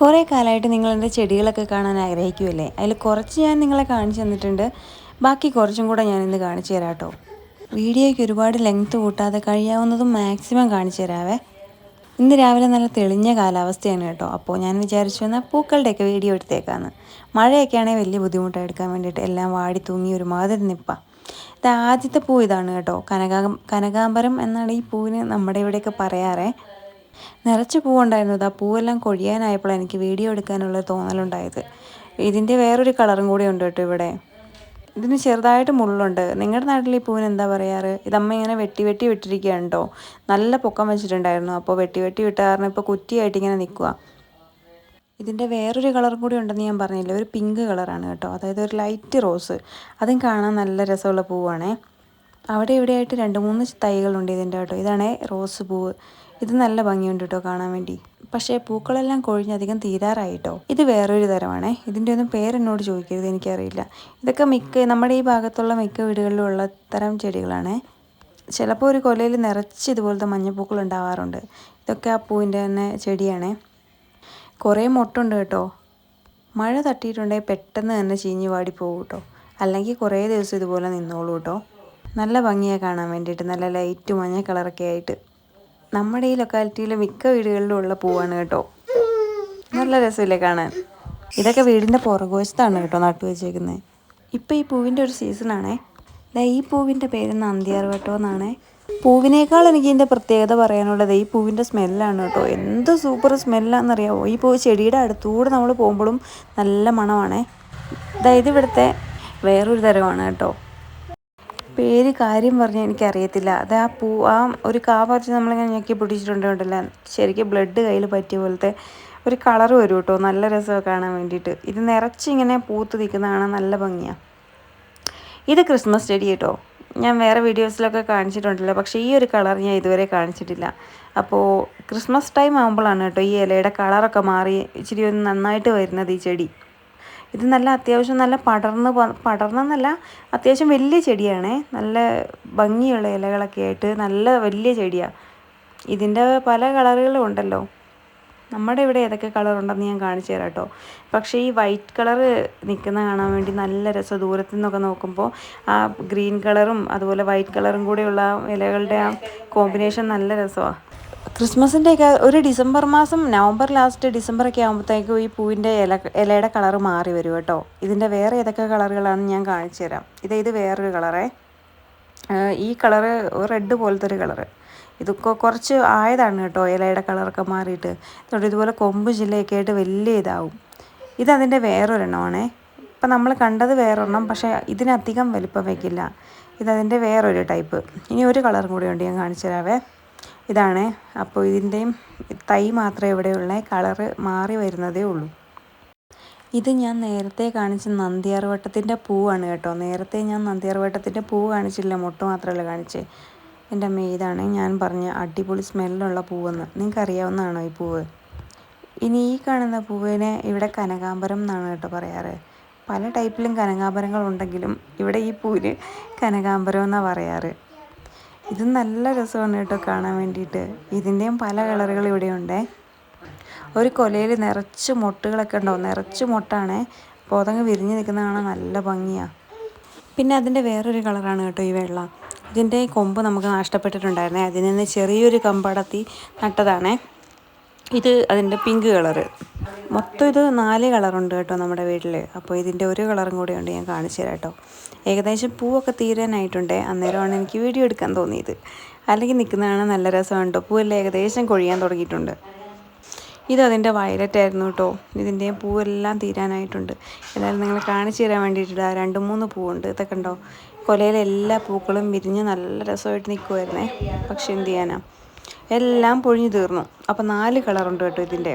കുറേ കാലമായിട്ട് നിങ്ങൾ എന്റെ ചെടികളൊക്കെ കാണാൻ ആഗ്രഹിക്കുമല്ലേ അതിൽ കുറച്ച് ഞാൻ നിങ്ങളെ കാണിച്ചു തന്നിട്ടുണ്ട്. ബാക്കി കുറച്ചും കൂടെ ഞാൻ ഇന്ന് കാണിച്ചു തരാം കേട്ടോ. വീഡിയോയ്ക്ക് ഒരുപാട് ലെങ്ത്ത് കൂട്ടാതെ കഴിയാവുന്നതും മാക്സിമം കാണിച്ചു തരാവേ. ഇന്ന് രാവിലെ നല്ല തെളിഞ്ഞ കാലാവസ്ഥയാണ് കേട്ടോ. അപ്പോൾ ഞാൻ വിചാരിച്ചു എന്നാൽ പൂക്കളുടെയൊക്കെ വീഡിയോ എടുത്തേക്കാന്ന്. മഴയൊക്കെ ആണെങ്കിൽ വലിയ ബുദ്ധിമുട്ടാണ് എടുക്കാൻ വേണ്ടിയിട്ട്. എല്ലാം വാടി തൂങ്ങി ഒരുമാതിരി നിൽപ്പാം. ഇത് ആദ്യത്തെ പൂ ഇതാണ് കേട്ടോ. കനകാ കനകാംബരം എന്നാണ് ഈ പൂവിന് നമ്മുടെ ഇവിടെയൊക്കെ പറയാറേ. നിറച്ച് പൂവുണ്ടായിരുന്നു. ആ പൂവെല്ലാം കൊഴിയാനായപ്പോൾ എനിക്ക് വീഡിയോ എടുക്കാനുള്ള തോന്നലുണ്ടായത്. ഇതിന്റെ വേറൊരു കളറും കൂടി ഉണ്ട് കേട്ടോ ഇവിടെ. ഇതിന് ചെറുതായിട്ട് മുള്ളുണ്ട്. നിങ്ങളുടെ നാട്ടിൽ ഈ പൂവിന് എന്താ പറയാറ്? ഇതമ്മ ഇങ്ങനെ വെട്ടി വെട്ടി വിട്ടിരിക്കുകയുണ്ടോ നല്ല പൊക്കം വെച്ചിട്ടുണ്ടായിരുന്നു. അപ്പോൾ വെട്ടി വെട്ടി വിട്ട കാരണം ഇപ്പോൾ കുറ്റിയായിട്ട് ഇങ്ങനെ നിൽക്കുക ഇതിന്റെ വേറൊരു കളറും കൂടി ഉണ്ടെന്ന് ഞാൻ പറഞ്ഞില്ല? ഒരു പിങ്ക് കളറാണ് കേട്ടോ. അതായത് ഒരു ലൈറ്റ് റോസ്. അതും കാണാൻ നല്ല രസമുള്ള പൂവാണേ. അവിടെ ഇവിടെയായിട്ട് രണ്ട് മൂന്ന് തൈകളുണ്ട് ഇതിന്റെ കേട്ടോ. ഇതാണേ റോസ് പൂവ്. ഇത് നല്ല ഭംഗിയുണ്ട് കേട്ടോ കാണാൻ വേണ്ടി. പക്ഷേ പൂക്കളെല്ലാം കൊഴിഞ്ഞധികം തീരാറായിട്ടോ? ഇത് വേറൊരു തരമാണേ. ഇതിന്റെ ഒന്നും പേരെന്നോട് ചോദിക്കരുത് എനിക്കറിയില്ല. ഇതൊക്കെ മിക്ക നമ്മുടെ ഈ ഭാഗത്തുള്ള മിക്ക വീടുകളിലും ഉള്ള തരം ചെടികളാണ്. ചിലപ്പോൾ ഒരു കൊലയിൽ നിറച്ച് ഇതുപോലത്തെ മഞ്ഞപ്പൂക്കൾ ഉണ്ടാവാറുണ്ട്. ഇതൊക്കെ ആ പൂവിന്റെ തന്നെ ചെടിയാണേ. കുറേ മുട്ടുണ്ട് കേട്ടോ. മഴ തട്ടിയിട്ടുണ്ടെങ്കിൽ പെട്ടെന്ന് തന്നെ ചീഞ്ഞ് വാടി പോകും കേട്ടോ അല്ലെങ്കിൽ കുറേ ദിവസം ഇതുപോലെ നിന്നോളൂ കേട്ടോ നല്ല ഭംഗിയാണ് കാണാൻ വേണ്ടിയിട്ട്. നല്ല ലൈറ്റ് മഞ്ഞ കളറൊക്കെ ആയിട്ട്. നമ്മുടെ ഈ ലൊക്കാലിറ്റിയിൽ മിക്ക വീടുകളിലും ഉള്ള പൂവാണ് കേട്ടോ. നല്ല രസമില്ലേ കാണാൻ. ഇതൊക്കെ വീടിന്റെ പുറകുവശത്താണ് കേട്ടോ നട്ടു വെച്ചേക്കുന്നത് ഇപ്പോൾ ഈ പൂവിന്റെ ഒരു സീസണാണേ ഈ പൂവിന്റെ പേര് നന്ദിയാർ കേട്ടോ എന്നാണേ. പൂവിനേക്കാൾ എനിക്ക് ഇതിന്റെ പ്രത്യേകത പറയാനുള്ളത് ഈ പൂവിന്റെ സ്മെല്ലാണ് കേട്ടോ. എന്ത് സൂപ്പർ സ്മെല്ലാണെന്നറിയാമോ ഈ പൂ ചെടിയുടെ അടുത്തൂടെ നമ്മൾ പോകുമ്പോഴും നല്ല മണമാണേ. അതായത് ഇവിടുത്തെ വേറൊരു തരമാണ് കേട്ടോ. പേര് കാര്യം പറഞ്ഞാൽ എനിക്കറിയത്തില്ല. അത് ആ പൂ ആ ഒരു കാ പറിച്ച് നമ്മളിങ്ങനെ ഞെക്കി പിടിച്ചിട്ടുണ്ടോണ്ടല്ല ശരിക്കും ബ്ലഡ് കയ്യിൽ പറ്റിയ പോലത്തെ ഒരു കളർ വരും കേട്ടോ നല്ല രസമൊക്കെ കാണാൻ വേണ്ടിയിട്ട്. ഇത് നിറച്ചിങ്ങനെ പൂത്ത് നിൽക്കുന്നതാണ് നല്ല ഭംഗിയാണ് ഇത് ക്രിസ്മസ് ചെടി കേട്ടോ ഞാൻ വേറെ വീഡിയോസിലൊക്കെ കാണിച്ചിട്ടുണ്ടല്ലോ. പക്ഷേ ഈ ഒരു കളർ ഞാൻ ഇതുവരെ കാണിച്ചിട്ടില്ല. അപ്പോൾ ക്രിസ്മസ് ടൈം ആകുമ്പോഴാണ് കേട്ടോ ഈ ഇലയുടെ കളറൊക്കെ മാറി ഇച്ചിരി ഒന്ന് നന്നായിട്ട് വരുന്നത് ഈ ചെടി. ഇത് നല്ല അത്യാവശ്യം നല്ല പടർന്ന് പടർന്നെന്നല്ല അത്യാവശ്യം വലിയ ചെടിയാണേ. നല്ല ഭംഗിയുള്ള ഇലകളൊക്കെ ആയിട്ട് നല്ല വലിയ ചെടിയാണ് ഇതിന്റെ പല കളറുകളും ഉണ്ടല്ലോ. നമ്മുടെ ഇവിടെ ഏതൊക്കെ കളറുണ്ടെന്ന് ഞാൻ കാണിച്ചു തരാം കേട്ടോ പക്ഷേ ഈ വൈറ്റ് കളർ നിൽക്കുന്ന കാണാൻ വേണ്ടി നല്ല രസം. ദൂരത്തു നിന്നൊക്കെ നോക്കുമ്പോൾ ആ ഗ്രീൻ കളറും അതുപോലെ വൈറ്റ് കളറും കൂടെയുള്ള ഇലകളുടെ ആ കോമ്പിനേഷൻ നല്ല രസമാണ് ക്രിസ്മസിന്റെയൊക്കെ ഒരു ഡിസംബർ മാസം നവംബർ ലാസ്റ്റ് ഡിസംബർ ഒക്കെ ആകുമ്പോഴത്തേക്കും ഈ പൂവിന്റെ ഇല ഇലയുടെ കളർ മാറി വരും കേട്ടോ. ഇതിന്റെ വേറെ ഏതൊക്കെ കളറുകളാണെന്ന് ഞാൻ കാണിച്ചു തരാം. ഇത് ഇത് വേറൊരു കളറേ. ഈ കളറ് റെഡ് പോലത്തെ ഒരു കളറ്. ഇതൊക്കെ കുറച്ച് ആയതാണ് കേട്ടോ ഇലയുടെ കളറൊക്കെ മാറിയിട്ട്. അതുകൊണ്ട് ഇതുപോലെ കൊമ്പ് ജില്ലയൊക്കെ ആയിട്ട് വലിയ ഇതാവും. ഇതതിന്റെ വേറൊരെണ്ണമാണേ. ഇപ്പം നമ്മൾ കണ്ടത് വേറൊരെണ്ണം പക്ഷേ ഇതിനധികം വലിപ്പം വയ്ക്കില്ല. ഇതതിന്റെ വേറൊരു ടൈപ്പ്. ഇനി ഒരു കളറും കൂടി ഉണ്ട് ഞാൻ കാണിച്ചു തരാവേ. ഇതാണ്. അപ്പോൾ ഇതിന്റെയും തൈ മാത്രമേ ഇവിടെയുള്ള. കളറ് മാറി വരുന്നതേ ഉള്ളൂ. ഇത് ഞാൻ നേരത്തെ കാണിച്ച നന്ദിയാർവട്ടത്തിന്റെ പൂവാണ് കേട്ടോ. നേരത്തെ ഞാൻ നന്ദിയാർവട്ടത്തിന്റെ പൂവ് കാണിച്ചില്ല. മുട്ട മാത്രമല്ല കാണിച്ചേ. എന്റെ അമ്മ ഇതാണ് ഞാൻ പറഞ്ഞ അടിപൊളി സ്മെല്ലുള്ള പൂവെന്ന്. നിങ്ങൾക്ക് അറിയാവുന്നതാണോ ഈ പൂവ്? ഇനി ഈ കാണുന്ന പൂവിനെ ഇവിടെ കനകാംബരം എന്നാണ് കേട്ടോ പറയാറ്. പല ടൈപ്പിലും കനകാംബരങ്ങൾ ഉണ്ടെങ്കിലും ഇവിടെ ഈ പൂവിന് കനകാംബരം എന്നാണ് പറയാറ്. ഇത് നല്ല രസമാണ് കേട്ടോ കാണാൻ വേണ്ടിയിട്ട്. ഇതിന്റെയും പല കളറുകൾ ഉണ്ടേ ഒരു കൊലയിൽ നിറച്ച് മുട്ടുകളൊക്കെ ഉണ്ടാവും. നിറച്ച് മുട്ടാണ്. അപ്പോൾ വിരിഞ്ഞ് നിൽക്കുന്ന കാണാൻ നല്ല ഭംഗിയാണ് പിന്നെ അതിന്റെ വേറൊരു കളറാണ് കേട്ടോ ഈ വെള്ള. ഇതിന്റെ കൊമ്പ് നമുക്ക് നഷ്ടപ്പെട്ടിട്ടുണ്ടായിരുന്നേ. അതിൽ നിന്ന് ചെറിയൊരു കമ്പടത്തി നട്ടതാണേ. ഇത് അതിന്റെ പിങ്ക് കളറ്. മൊത്തം ഇത് നാല് കളറുണ്ട് കേട്ടോ നമ്മുടെ വീട്ടിൽ അപ്പോൾ ഇതിന്റെ ഒരു കളറും കൂടെ ഉണ്ട് ഞാൻ കാണിച്ചു തരാം കേട്ടോ. ഏകദേശം പൂവൊക്കെ തീരാനായിട്ടുണ്ട്. അന്നേരമാണ് എനിക്ക് വീഡിയോ എടുക്കാൻ തോന്നിയത്. അല്ലെങ്കിൽ നിൽക്കുന്നതാണ് നല്ല രസമുണ്ടോ പൂവെല്ലാം ഏകദേശം കൊഴിയാൻ തുടങ്ങിയിട്ടുണ്ട്. ഇത് അതിന്റെ വയലറ്റ് ആയിരുന്നു കേട്ടോ. ഇതിന്റെ പൂവെല്ലാം തീരാനായിട്ടുണ്ട്. എന്നാലും നിങ്ങൾ കാണിച്ചു തരാൻ വേണ്ടിയിട്ട് രണ്ട് മൂന്ന് പൂവുണ്ട്. ഇതൊക്കെ ഉണ്ടോ കൊലയിലെ എല്ലാ പൂക്കളും വിരിഞ്ഞ് നല്ല രസമായിട്ട് നിൽക്കുമായിരുന്നേ പക്ഷെ എന്ത് ചെയ്യാനാ? എല്ലാം പൊഴിഞ്ഞു തീർന്നു. അപ്പോൾ നാല് കളറുണ്ട് കേട്ടോ ഇതിന്റെ.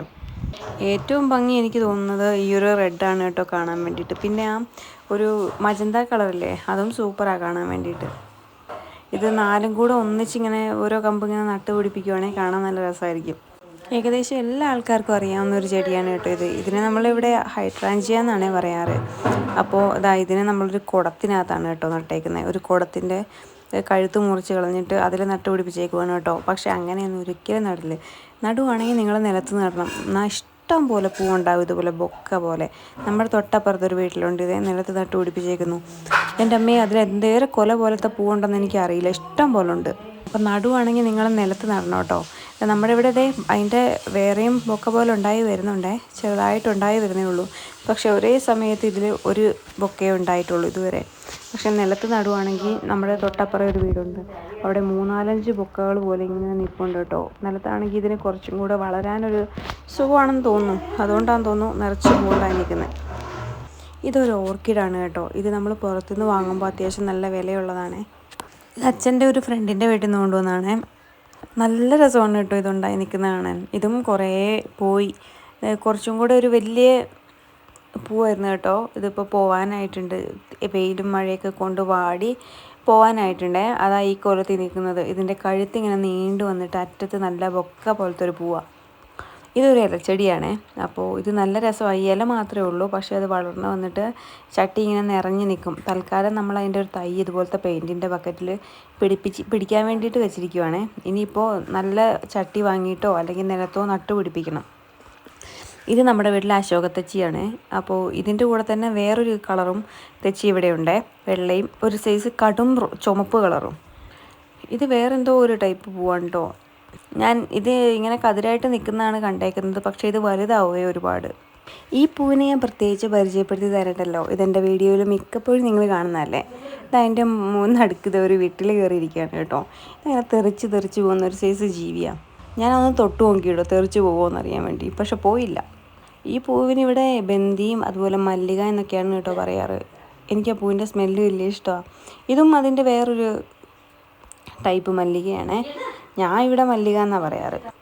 ഏറ്റവും ഭംഗി എനിക്ക് തോന്നുന്നത് ഈ ഒരു റെഡാണ് കേട്ടോ കാണാൻ വേണ്ടിയിട്ട്. പിന്നെ ആ ഒരു മജന്ത കളറില്ലേ അതും സൂപ്പറാണ് കാണാൻ വേണ്ടിയിട്ട്. ഇത് നാലും കൂടെ ഒന്നിച്ചിങ്ങനെ ഓരോ കമ്പ് ഇങ്ങനെ നട്ട് പിടിപ്പിക്കുവാണെങ്കിൽ കാണാൻ നല്ല രസമായിരിക്കും. ഏകദേശം എല്ലാ ആൾക്കാർക്കും അറിയാവുന്ന ഒരു ചെടിയാണ് കേട്ടോ ഇത്. ഇതിനെ നമ്മളിവിടെ ഹൈഡ്രാഞ്ചിയ എന്നാണ് പറയാറ്. അപ്പോൾ ഇതാ ഇതിനെ നമ്മളൊരു കുടത്തിനകത്താണ് കേട്ടോ നട്ടേക്കുന്നത് ഒരു കുടത്തിന്റെ കഴുത്ത് മുറിച്ച് കളഞ്ഞിട്ട് അതിൽ നട്ടുപിടിപ്പിച്ചേക്കുവാണ് കേട്ടോ. പക്ഷേ അങ്ങനെയൊന്നും ഒരിക്കലും നടില്ല. നടുവാണെങ്കിൽ നിങ്ങൾ നിലത്ത് നടണം. എന്നാൽ ഇഷ്ടം പോലെ പൂവുണ്ടാവും ഇതുപോലെ ബൊക്ക പോലെ. നമ്മുടെ തൊട്ടപ്പുറത്തൊരു വീട്ടിലുണ്ട്. ഇതേ നിലത്ത് നട്ട് പിടിപ്പിച്ചേക്കുന്നു. എന്റെ അമ്മയെ അതിൽ എന്തേറെ കൊല പോലത്തെ പൂവുണ്ടെന്ന് എനിക്കറിയില്ല. ഇഷ്ടം പോലെ ഉണ്ട്. അപ്പോൾ നടുവാണെങ്കിൽ നിങ്ങൾ നിലത്ത് നടണം കേട്ടോ. നമ്മുടെ ഇവിടെ ദേ അതിന്റെ വേറെയും ബൊക്ക പോലെ ഉണ്ടായി വരുന്നുണ്ടേ. ചെറുതായിട്ടുണ്ടായി വരുന്നേ ഉള്ളൂ. പക്ഷേ ഒരേ സമയത്ത് ഇതിൽ ഒരു ബൊക്കേ ഉണ്ടായിട്ടുള്ളൂ ഇതുവരെ. പക്ഷെ നിലത്ത് നടുവാണെങ്കിൽ നമ്മുടെ തൊട്ടപ്പുറം ഒരു വീടുണ്ട്. അവിടെ മൂന്നാലഞ്ച് ബൊക്കകൾ പോലെ ഇങ്ങനെ നിൽപ്പുണ്ട് കേട്ടോ. നിലത്താണെങ്കിൽ ഇതിന് കുറച്ചും കൂടെ വളരാനൊരു സുഖമാണെന്ന് തോന്നുന്നു. അതുകൊണ്ടാണെന്ന് തോന്നുന്നു നിറച്ച് പൂണ്ടായി നിൽക്കുന്നത് ഇതൊരു ഓർക്കിഡാണ് കേട്ടോ. ഇത് നമ്മൾ പുറത്തുനിന്ന് വാങ്ങുമ്പോൾ അത്യാവശ്യം നല്ല വിലയുള്ളതാണ്. ഇത് അച്ഛന്റെ ഒരു ഫ്രണ്ടിന്റെ വീട്ടിൽ നിന്ന് കൊണ്ടുവന്നതാണ്. നല്ല രസമാണ് കേട്ടോ ഇതുണ്ടായി നിൽക്കുന്ന കാണാൻ. ഇതും കുറേ പോയി. കുറച്ചും കൂടെ ഒരു വലിയ പൂവായിരുന്നു കേട്ടോ. ഇതിപ്പോൾ പോവാനായിട്ടുണ്ട്. വെയിലും മഴയൊക്കെ കൊണ്ട് വാടി പോവാനായിട്ടുണ്ടേ. അതാ ഈ കോലത്തിൽ നിൽക്കുന്നത്. ഇതിന്റെ കഴുത്ത് ഇങ്ങനെ നീണ്ടു വന്നിട്ട് അറ്റത്ത് നല്ല ബൊക്ക പോലത്തെ ഒരു പൂവാണ് ഇതൊരു ഇലച്ചെടിയാണേ. അപ്പോൾ ഇത് നല്ല രസമായി ഇല മാത്രമേ ഉള്ളൂ. പക്ഷേ അത് വളർന്ന് വന്നിട്ട് ചട്ടി ഇങ്ങനെ നിറഞ്ഞു നിൽക്കും. തൽക്കാലം നമ്മൾ അതിന്റെ ഒരു തൈ ഇതുപോലത്തെ പെയിന്റിന്റെ ബക്കറ്റിൽ പിടിപ്പിച്ച് പിടിക്കാൻ വേണ്ടിയിട്ട് വെച്ചിരിക്കുവാണേ. ഇനിയിപ്പോൾ നല്ല ചട്ടി വാങ്ങിയിട്ടോ അല്ലെങ്കിൽ നിലത്തോ നട്ടു പിടിപ്പിക്കണം ഇത് നമ്മുടെ വീട്ടിലെ അശോക തെച്ചിയാണ്. അപ്പോൾ ഇതിന്റെ കൂടെ തന്നെ വേറൊരു കളറും തെച്ചി ഇവിടെയുണ്ട്. വെള്ളയും ഒരു സൈസ് കടും ചുമപ്പ് കളറും. ഇത് വേറെന്തോ ഒരു ടൈപ്പ് പൂവാണ് കേട്ടോ ഞാൻ ഇത് ഇങ്ങനെ കതിരായിട്ട് നിൽക്കുന്നതാണ് കണ്ടേക്കുന്നത്. പക്ഷേ ഇത് വലുതാവുകയോ ഒരുപാട്. ഈ പൂവിനെ ഞാൻ പ്രത്യേകിച്ച് പരിചയപ്പെടുത്തി തരട്ടല്ലോ ഇതെന്റെ വീഡിയോയിൽ മിക്കപ്പോഴും നിങ്ങൾ കാണുന്നതല്ലേ? ഇത് അതിന്റെ മൂന്നടുക്കിത് ഒരു വീട്ടിൽ കയറിയിരിക്കുകയാണ് കേട്ടോ. ഇതങ്ങനെ തെറിച്ച് തെറിച്ച് പോകുന്ന ഒരു സൈസ് ജീവിയാണ് ഞാനൊന്ന് തൊട്ട് നോക്കിയിടോ തെറിച്ച് പോകുമോ എന്നറിയാൻ വേണ്ടി. പക്ഷെ പോയില്ല. ഈ പൂവിന് ഇവിടെ ബന്ദിയും അതുപോലെ മല്ലിക എന്നൊക്കെയാണ് കേട്ടോ പറയാറ്. എനിക്ക് ആ പൂവിന്റെ സ്മെല്ല് വലിയ ഇഷ്ടമാണ്. ഇതും അതിന്റെ വേറൊരു ടൈപ്പ് മല്ലികയാണ്. ഞാൻ ഇവിടെ മല്ലിക എന്നാണ് പറയാറ്.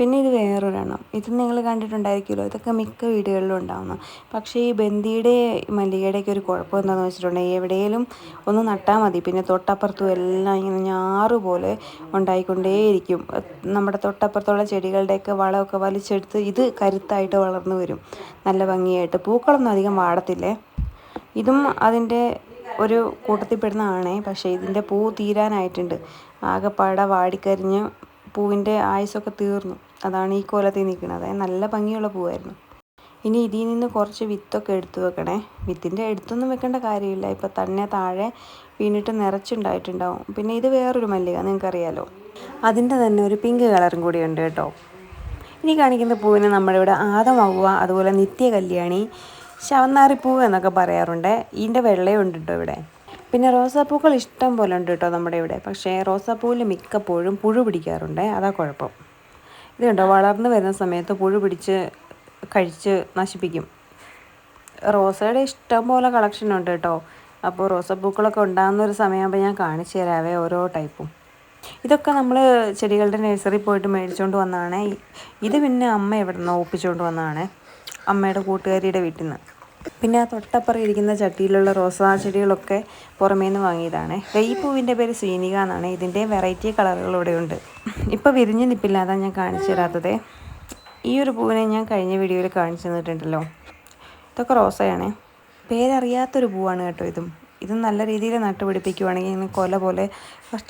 പിന്നെ ഇത് വേറൊരെണ്ണം. ഇത് നിങ്ങൾ കണ്ടിട്ടുണ്ടായിരിക്കുമല്ലോ. ഇതൊക്കെ മിക്ക വീടുകളിലും ഉണ്ടാവുന്ന. പക്ഷേ ഈ ബന്ദിയുടെ മല്ലികയുടെയൊക്കെ ഒരു കുഴപ്പം എന്താണെന്ന് വെച്ചിട്ടുണ്ടെങ്കിൽ എവിടെയെങ്കിലും ഒന്ന് നട്ടാൽ മതി. പിന്നെ തൊട്ടപ്പുറത്തും എല്ലാം ഇങ്ങനെ ഞാറ് പോലെ ഉണ്ടായിക്കൊണ്ടേയിരിക്കും. നമ്മുടെ തൊട്ടപ്പുറത്തുള്ള ചെടികളുടെയൊക്കെ വളമൊക്കെ വലിച്ചെടുത്ത് ഇത് കരുത്തായിട്ട് വളർന്നു വരും. നല്ല ഭംഗിയായിട്ട്. പൂക്കളൊന്നും അധികം വാടത്തില്ലേ? ഇതും അതിന്റെ ഒരു കൂട്ടത്തിൽപ്പെടുന്നതാണേ പക്ഷേ ഇതിന്റെ പൂ തീരാനായിട്ടുണ്ട്. ആകെപ്പാടെ വാടിക്കരിഞ്ഞ് പൂവിന്റെ ആയുസ്സൊക്കെ തീർന്നു. അതാണ് ഈ കോലത്തിൽ നിൽക്കുന്നത്. അതായത് നല്ല ഭംഗിയുള്ള പൂവായിരുന്നു. ഇനി ഇതിൽ നിന്ന് കുറച്ച് വിത്തൊക്കെ എടുത്തു വെക്കണേ. വിത്തിന്റെ എടുത്തൊന്നും വെക്കേണ്ട കാര്യമില്ല. ഇപ്പോൾ തന്നെ താഴെ വീണിട്ട് നിറച്ചുണ്ടായിട്ടുണ്ടാവും. പിന്നെ ഇത് വേറൊരു മല്ലിക നിങ്ങൾക്കറിയാലോ. അതിന്റെ തന്നെ ഒരു പിങ്ക് കളറും കൂടി ഉണ്ട് കേട്ടോ. ഇനി കാണിക്കുന്ന പൂവിന് നമ്മളിവിടെ ആദമാവുക അതുപോലെ നിത്യ കല്യാണി ശവന്നാറിപ്പൂവ് എന്നൊക്കെ പറയാറുണ്ട്. ഇതിന്റെ വെള്ളയുണ്ട് കേട്ടോ ഇവിടെ. പിന്നെ റോസാപ്പൂക്കൾ ഇഷ്ടം പോലെ ഉണ്ട് കേട്ടോ നമ്മുടെ ഇവിടെ. പക്ഷേ റോസാപ്പൂവിൽ മിക്കപ്പോഴും പുഴു പിടിക്കാറുണ്ട്. അതാ കുഴപ്പം. ഇത് കണ്ടോ? വളർന്നു വരുന്ന സമയത്ത് പുഴു പിടിച്ച് കഴിച്ച് നശിപ്പിക്കും. റോസയുടെ ഇഷ്ടം പോലെ കളക്ഷൻ ഉണ്ട് കേട്ടോ. അപ്പോൾ റോസാപ്പൂക്കളൊക്കെ ഉണ്ടാകുന്ന ഒരു സമയമാകുമ്പോൾ ഞാൻ കാണിച്ചു തരാവേ ഓരോ ടൈപ്പും. ഇതൊക്കെ നമ്മൾ ചെടികളുടെ നഴ്സറി പോയിട്ട് മേടിച്ചുകൊണ്ട് വന്നതാണ് ഇത് പിന്നെ അമ്മ എവിടെ നിന്ന് ഒപ്പിച്ചുകൊണ്ട് വന്നതാണ് അമ്മയുടെ കൂട്ടുകാരിയുടെ വീട്ടിൽ നിന്ന് പിന്നെ ആ തൊട്ടപ്പുറം ഇരിക്കുന്ന ചട്ടിയിലുള്ള റോസാ ചെടികളൊക്കെ പുറമേ നിന്ന് വാങ്ങിയതാണ്. ഈ പൂവിന്റെ പേര് സീനിക എന്നാണ്. ഇതിന്റെ വെറൈറ്റി കളറുകൾ ഉണ്ട്. ഇപ്പോൾ വിരിഞ്ഞ് നിൽപ്പില്ലാതെ ഞാൻ കാണിച്ചു തരാത്തത്. ഈ ഒരു പൂവിനെ ഞാൻ കഴിഞ്ഞ വീഡിയോയിൽ കാണിച്ചു തന്നിട്ടുണ്ടല്ലോ. ഇതൊക്കെ റോസയാണ്. പേരറിയാത്തൊരു പൂവാണ് കേട്ടോ ഇതും. ഇത് നല്ല രീതിയിൽ നട്ടുപിടിപ്പിക്കുവാണെങ്കിൽ ഇങ്ങനെ കൊല പോലെ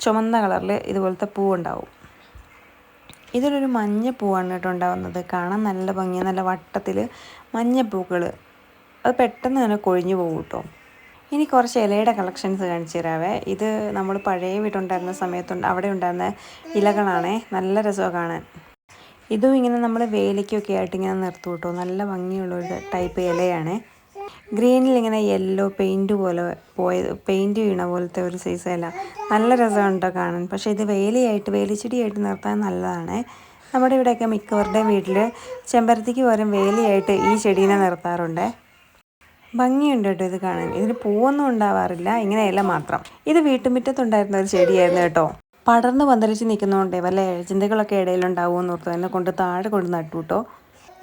ചുമന്ന കളറിൽ ഇതുപോലത്തെ പൂവുണ്ടാവും. ഇതിലൊരു മഞ്ഞ പൂവാണ് കേട്ടോ ഉണ്ടാവുന്നത്. കാണാൻ നല്ല ഭംഗി നല്ല വട്ടത്തിൽ മഞ്ഞ പൂക്കൾ അത് പെട്ടെന്ന് തന്നെ കൊഴിഞ്ഞു പോകും കേട്ടോ. ഇനി കുറച്ച് ഇലയുടെ കളക്ഷൻസ് കാണിച്ചു തരാവേ. ഇത് നമ്മൾ പഴയ വീട്ടുണ്ടായിരുന്ന സമയത്തുണ്ട് അവിടെ ഉണ്ടായിരുന്ന ഇലകളാണേ. നല്ല രസമാണ് കാണാൻ. ഇതും ഇങ്ങനെ നമ്മൾ വേലിക്കൊക്കെ ആയിട്ട് ഇങ്ങനെ നിർത്തും കേട്ടോ. നല്ല ഭംഗിയുള്ള ഒരു ടൈപ്പ് ഇലയാണ്. ഗ്രീനിൽ ഇങ്ങനെ യെല്ലോ പെയിന്റ് പോലെ പോയത് പെയിന്റ് വീണ പോലത്തെ ഒരു സൈസ് ഇല. നല്ല രസമാണ് കേട്ടോ കാണാൻ. പക്ഷേ ഇത് വേലിയായിട്ട് വേലിച്ചെടിയായിട്ട് നിർത്താൻ നല്ലതാണ്. നമ്മുടെ ഇവിടെയൊക്കെ മിക്കവരുടെ വീട്ടിൽ ചെമ്പരത്തിക്ക് പകരം വേലിയായിട്ട് ഈ ചെടീനെ നിർത്താറുണ്ട്. ഭംഗിയുണ്ട് കേട്ടോ ഇത് കാണാൻ. ഇതിന് പൂവൊന്നും ഉണ്ടാവാറില്ല ഇങ്ങനെ ഇല മാത്രം. ഇത് വീട്ടുമുറ്റത്തുണ്ടായിരുന്ന ഒരു ചെടിയായിരുന്നു കേട്ടോ. പടർന്ന് പന്തലിച്ച് നിൽക്കുന്നതുകൊണ്ടേ വല്ല ഇഴച്ചിന്തകളൊക്കെ ഇടയിലുണ്ടാവുമെന്ന് ഓർത്തു എന്നെ കൊണ്ട് താഴെ കൊണ്ട് നട്ടു കേട്ടോ.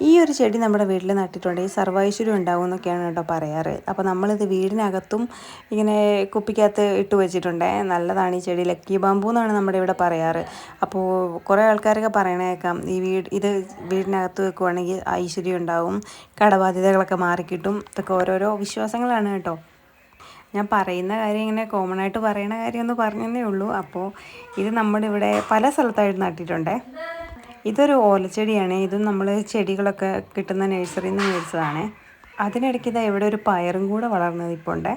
ഈ ഒരു ചെടി നമ്മുടെ വീട്ടിൽ നട്ടിട്ടുണ്ട്. ഈ സർവൈശ്വര്യം ഉണ്ടാവും എന്നൊക്കെയാണ് കേട്ടോ പറയാറ്. അപ്പോൾ നമ്മളിത് വീടിനകത്തും ഇങ്ങനെ കുപ്പിക്കകത്ത് ഇട്ട് വെച്ചിട്ടുണ്ട്. നല്ലതാണ് ഈ ചെടി. ലക്കി ബാമ്പു എന്നാണ് നമ്മുടെ ഇവിടെ പറയാറ്. അപ്പോൾ കുറേ ആൾക്കാരൊക്കെ പറയണേക്കാം ഈ വീട് ഇത് വീടിനകത്ത് വെക്കുവാണെങ്കിൽ ഐശ്വര്യം ഉണ്ടാവും കടബാധ്യതകളൊക്കെ മാറിക്കിട്ടും. ഇതൊക്കെ ഓരോരോ വിശ്വാസങ്ങളാണ് കേട്ടോ. ഞാൻ പറയുന്ന കാര്യം ഇങ്ങനെ കോമൺ ആയിട്ട് പറയുന്ന കാര്യം എന്ന് പറഞ്ഞതേ ഉള്ളൂ. അപ്പോൾ ഇത് നമ്മുടെ ഇവിടെ പല സ്ഥലത്തായിട്ട് നട്ടിട്ടുണ്ട്. ഇതൊരു ഓലച്ചെടിയാണ്. ഇതും നമ്മൾ ചെടികളൊക്കെ കിട്ടുന്ന നഴ്സറിയിൽ നിന്ന് മേടിച്ചതാണ്. അതിനിടയ്ക്ക് ഇതാ ഇവിടെ ഒരു പയറും കൂടെ വളർന്നത് ഇപ്പോൾ ഉണ്ട്.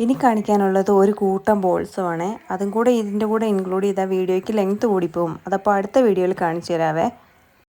ഇനി കാണിക്കാനുള്ളത് ഒരു കൂട്ടം ബോൾസുമാണ്. അതും കൂടെ ഇതിന്റെ കൂടെ ഇൻക്ലൂഡ് ചെയ്താൽ വീഡിയോയ്ക്ക് ലെങ്ത്ത് കൂടിപ്പോവും. അതപ്പോൾ അടുത്ത വീഡിയോയിൽ കാണിച്ചു തരാവേ.